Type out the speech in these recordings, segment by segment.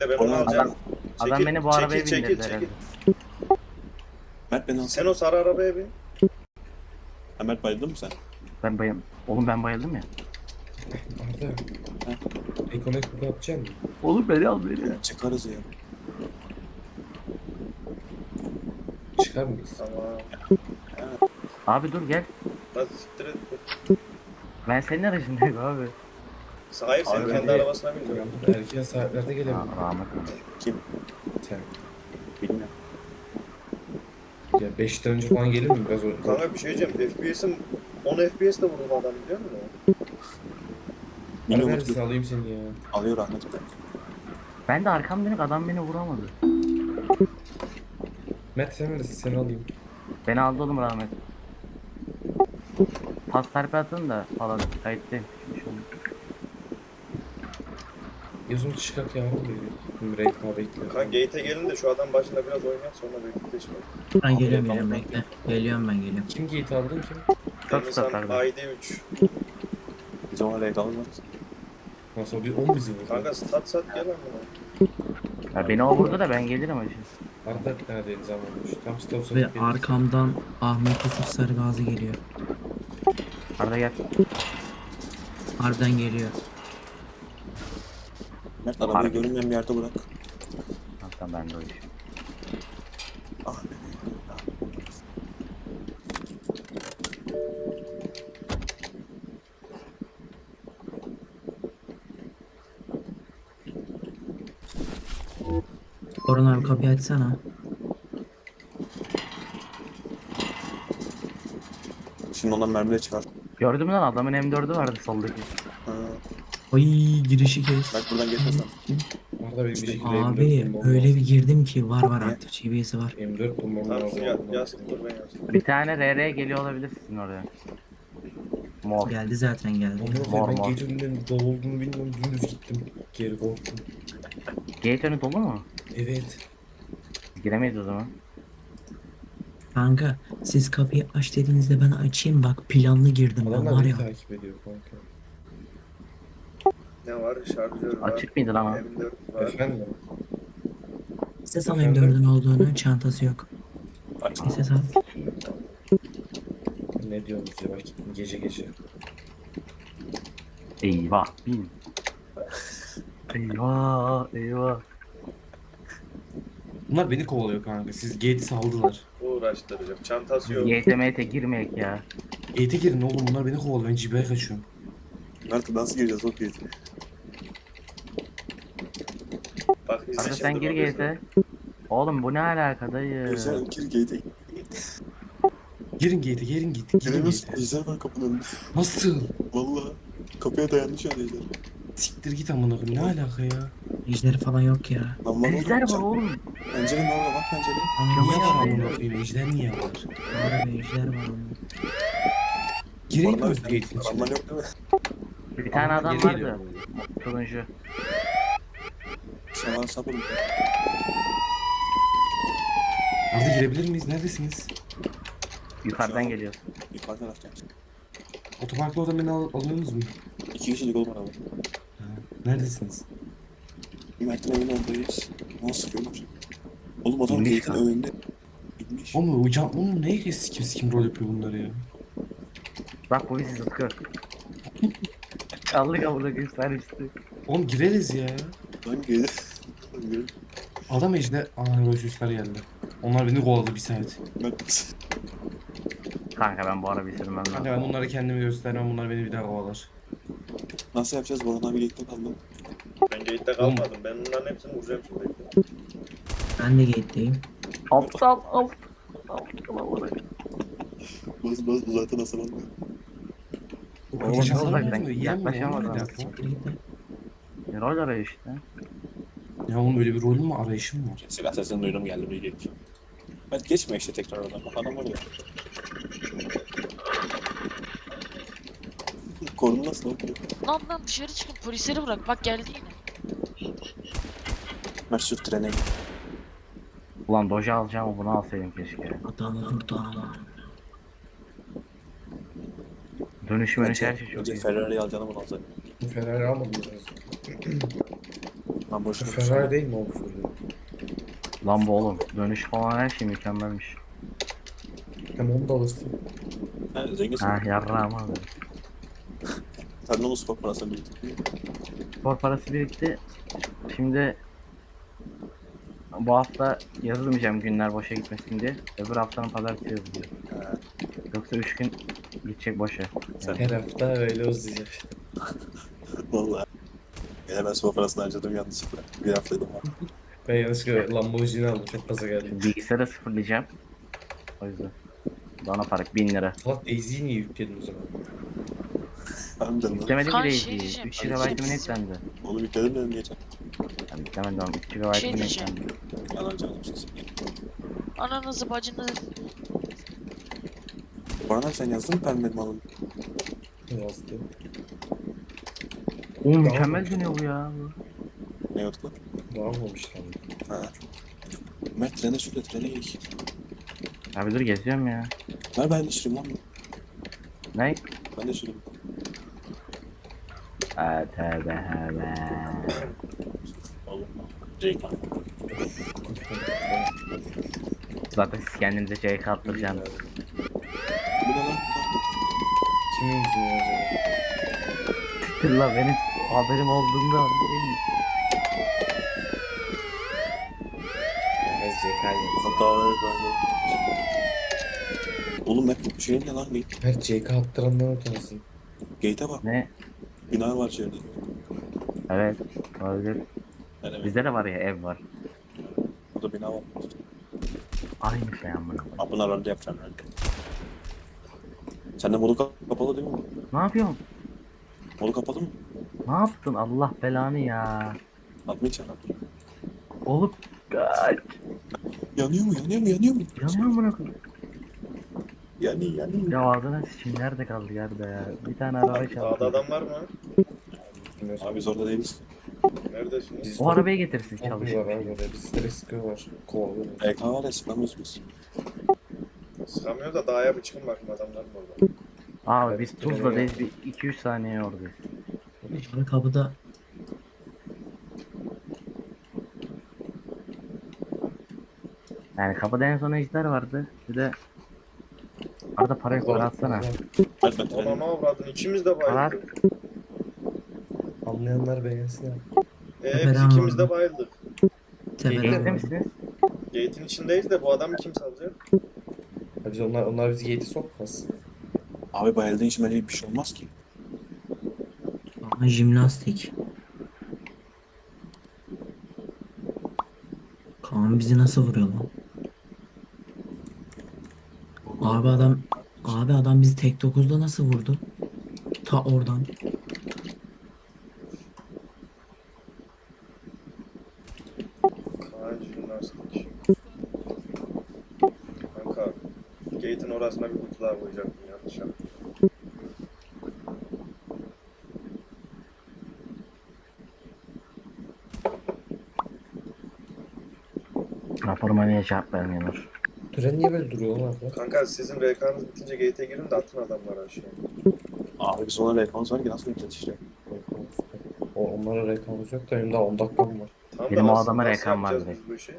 Ben onu Oğlum, alacağım. Adam Çekil, beni bu arabaya çekil, bindirdi çekil, herhalde. çekil. Mert beni alsana. Sen o sarı arabaya bin. Ha, Mert bayıldın mı sen? Ben bayım. Oğlum ben bayıldım ya. Arda. Ekonomik bu yapacaksın mı? Oğlum beni al beni. Çıkarız ya. Çıkar mıyız? Tamam. Abi dur gel. Hadi siktir et. Ben senin aracındayım abi. Hayır sen Abi, kendi arabasına bin. diyorum. Erken saatlerde gelebilir. Rahmet olsun. Kim? Sen. Bilmiyorum. Ya 5'ten önce falan gelir mi biraz o? Kanka bir şey diyeceğim. FPS'im 10 FPS de vurdum adam biliyor musun? Bilmiyorum. neredesin alayım seni ya. Alıyor rahmet. Ben de arkam dönük adam beni vuramadı. Mert sen neredesin seni alayım. Beni aldı oğlum rahmet. Pas tarif atın da falan kayıttayım. Yazın çıkak ya. Mürekkep bekliyor. Kanka gate'e gelin de şu adam başında biraz oynayalım sonra birlikte çıkalım. Ben geliyorum geliyorum bekle. Geliyorum ben geliyorum. Kim gate aldın kim? Çok Denizhan statlarda. ID3. Biz o araya kalmaz. Nasıl bir 10 bizi vurdu. Kanka stat sat gel lan buna. Ya beni o vurdu da ben gelirim acı. Arda neredeydi zaman olmuş. Tam stop Ve arkamdan Ahmet Yusuf Sarıgazi geliyor. Arada gel. Harbiden geliyor. Mert arabayı Harbi. görünmeyen bir yerde bırak. Tamam ben de o iş. Ah be. Orhan abi kapıyı açsana. Şimdi ondan mermi de çıkar. Gördün mü lan adamın M4'ü vardı soldaki. Ha. Ay girişi kes. Mert buradan geçmesen. Arda bir bir şekilde Abi M4 bulmam öyle bir girdim ki var var aktif GBS'i var. M4 bulmam Tamam lazım. ya, yazsın dur ben yazsın. Bir tane RR geliyor olabilir sizin oraya. Mor. Geldi zaten geldi. Mor, sonra ben gate önünden dolu olduğunu bilmiyorum dümdüz gittim. Geri korktum. Gate önü dolu mu? Evet. Giremeyiz o zaman. Kanka siz kapıyı aç dediğinizde ben açayım bak planlı girdim ben Adamlar var beni ya. takip ediyor kanka. Ne var? Şarjör var. Açık mıydı lan o? M4 var. Efendim? Size sanayım dördün olduğunu çantası yok. Neyse sağ Ne diyorsunuz ya bak gece gece. Eyvah bin. Eyvah eyvah. Bunlar beni kovalıyor kanka. Siz gate'i saldılar. Uğraştıracak. Çantası yok. YTM'ye girmeyek ya. Gate'e girin oğlum bunlar beni kovalıyor. Ben cibeye kaçıyorum. Mert nasıl gireceğiz o kıyısı? Bak Arda sen gir gate'e. Oğlum bu ne alaka dayı? Güzel gir gate'e. Girin gate'e girin git. Girin Giremez. gate'e. Ejder var kapının önünde. Nasıl? Valla. Kapıya dayandı şu an Ejder. Siktir git amına koyayım. Ne alaka ya? İşleri falan yok ya. Lan lan Ejder var oğlum. oğlum. Pencerenin orada bak pencere. Niye var amına koyayım? Ejder niye var? Orada ejder var. onun. Gireyim mi Barınağı gate'in içine? Aman yok değil mi? Bir tane adam geri vardı. geliyor. Turuncu. Sana sapırım. Arda girebilir miyiz? Neredesiniz? Yukarıdan geliyor. Yukarı taraftan. Otoparkta oradan beni al alıyorsunuz mu? İki kişilik oğlum araba. Ha. Neredesiniz? Mert'in evinin oradayız. Nasıl sıkıyorlar? Oğlum adam İnmiş gate'in lan. önünde. İnmiş. Oğlum hocam oğlum neye kes sikim sikim rol yapıyor bunlar ya? Bak bu bizi Sıtkı. Çaldık amına göstermişti. Oğlum gireriz ya. Lan gelir. Lan gelir. Adam ejder... Aa Roşuslar geldi. Onlar beni kovaladı bir saat. Mert. Kanka ben bu sürmem Kanka lazım. ben bunlara kendimi göstermem. Bunlar beni bir daha kovalar. Nasıl yapacağız? Boran abi gate'de kaldı. Ben gate'de kalmadım. Ben bunların hepsini vuracağım şimdi. Ben de gate'deyim. Aptal aptal. Aptal amına. Bas bas zaten hastalanmıyor. Oğlum, ne bir. Siktir git de. Rol arayı işte. Ya oğlum öyle bir rolüm mü arayışım var? Silah sesini duydum geldi buraya gelip. Mert geçme işte tekrar oradan. Bak adam orada. Korun nasıl lan? Lan lan dışarı çıkın polisleri bırak bak geldi yine. Mert sür trene git. Ulan doja alacağım bunu alsaydım keşke. Adamı vurdu ama. Dönüş mönüş her şey çok iyi. Ferrari'yi alacağını bunu alacak. Ferrari almadım Lan boş Şu ver. Ferrari değil mi o soruyor? Lan bu oğlum. Dönüş falan her şey mükemmelmiş. Hem onu da alırsın. Ha, zenginsin. Ha yarrağım abi. Sen de onu spor parasını biriktirdin. Spor parası birikti. Şimdi bu hafta yazılmayacağım günler boşa gitmesin diye. Öbür haftanın pazartesi yazılıyor. Yoksa 3 gün gidecek boşa. sen Her hafta öyle uzayacak. Vallahi. Yine ben spor parasını harcadım yanlışlıkla. Bir haftaydım var. Ben yanlışlıkla Lamborghini aldım. Çok fazla geldi. Bilgisayarı sıfırlayacağım. O yüzden. Bana para 1000 lira. Fuat Daisy'yi niye yükledin o zaman? Harbiden lan. Yüklemedim Kan bile şey diyeceğim, 3 şey GB diyeceğim. netlendi. Onu yükledim dedim geçen. Yani yüklemedim oğlum 3 GB Şey diyeceğim. sen. Ananızı bacınızı Bana sen yazdın mı ben benim alım? Yazdı. Oğlum mükemmel dönüyor bu ya. Ne yok lan? Ne yapmamış lan? Ha. Mert trene sürle trene gidik. Abi dur geziyorum ya. Ver ben de süreyim lan. Ne? Ben de süreyim. Aa, tövbe tövbe. Jake lan. Zaten siz kendinize şey kattıracaksınız. Bu ne lan? Kimin yüzünden acaba? La benim haberim olduğunda değil mi? Yemez CK yemez. Hatta evet ben de. Oğlum Mert bu şey ne lan? Gate. Her CK attırandan utansın. Gate'e bak. Ne? Bina var içeride. Evet. Olabilir. Yani evet. Bizde de var ya ev var. Burada bina var. Aynı şey amına. Abi bunlar önde yapacağım önde. Sende modu kap- kapalı değil mi? Ne yapıyorsun? Modu kapalı mı? Ne yaptın Allah belanı ya. Atmayacak abi. Oğlum kaç. Yanıyor mu? Yanıyor mu? Yanıyor mu? Yanıyor mu koyayım? Yanıyor, yanıyor. Ya ağzına sıçayım nerede kaldı yerde ya. Bir tane araba Dağda çaldı. adam var mı? Bilmiyorum. Abi biz orada değiliz. Neredesiniz? Biz- O arabayı getirsin çalışıyor. var abi orada. Bizde de sıkıyorlar. Kovalıyor. EK var ya sıklamıyoruz biz. Sıkamıyor da dağa bir çıkın bakın adamlar mı orada? Abi Evet, biz Tuzla'dayız bir 2-3 saniye oradayız. Abi kapıda Yani kapıda en son ejder vardı. Bir de Arada parayı para atsana. Trene. ne avradın ikimiz de Var. bayıldık. Anlayanlar beğensin abi. Ee, biz ikimiz var. de bayıldık. Birlikte tepeden misiniz? Gate'in içindeyiz de bu adamı kim salacak? Ya Biz onlar, onlar bizi gate'e sokmaz. Abi bayıldığın için böyle bir şey olmaz ki. Ama jimnastik. Kaan bizi nasıl vuruyor lan? Abi adam Abi adam bizi tek 9'da nasıl vurdu? Ta oradan. Kaan jimnastik. Kanka gate'in orasına bir kutu daha koyacaktım yanlış yaptım. Raporuma niye cevap vermiyorlar? Tren niye böyle duruyor lan abi? Kanka sizin RK'nız bitince gate'e girin de atın adamları aşağıya. Abi biz ona rekonuz var ki nasıl gideceğiz işte. O, onlara rekamız yok da benim daha 10 dakikam var. Tamam Benim da o nasıl- adama nasıl RK'm var yapacağız direkt. biz bu işi?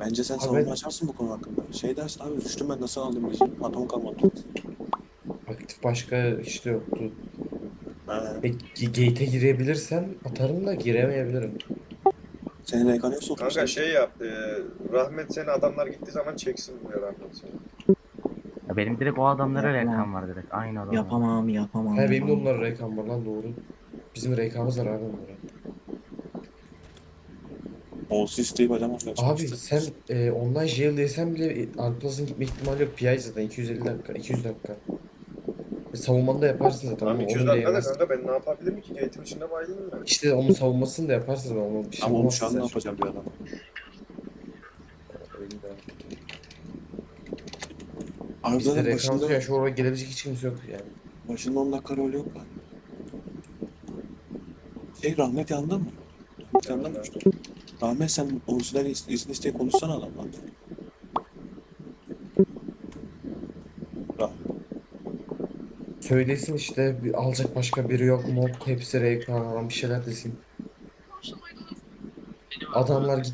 Bence sen savunma açarsın bu konu hakkında. Şey dersin abi düştüm ben nasıl aldım diyeceğim. Atom kalmadı. Aktif başka işte yoktu. Ha. E, g- gate'e girebilirsem atarım da giremeyebilirim. Senin soktun Kanka şey yap, e, Rahmet seni adamlar gittiği zaman çeksin buraya Rahmet seni. Ya benim direkt o adamlara Yapamam. reklam var direkt. Aynı adam. Yapamam yapamam. He benim de yapamam. onlara rekam var lan doğru. Bizim rekamız var abi onlara. Olsun isteyip acamaz. Abi sen e, online jail desen bile e, Alplas'ın gitme ihtimali yok. PI zaten 250 dakika, 200 dakika. E, savunmanı da yaparsın zaten. Tamam onu- 200 onu da dakikada kanka ben ne yapabilirim ki? Gate'in içinde bayıldım ben. İşte onun savunmasını da yaparsın ben onu bir şey Ama onu olmaz şu an ne yapacağım bir adam. Abi Bizde zaten rekamız başında, yok ya şu oraya gelebilecek hiç kimse yok yani. başında 10 dakika rol yok lan. Şey rahmet yanında mı? Yanında mı? Rahmet sen Ursu'dan izin isteyip konuşsana adamla. Rahmet. Söylesin işte bir- alacak başka biri yok mu? Hepsi falan bir şeyler desin. adamlar gitti.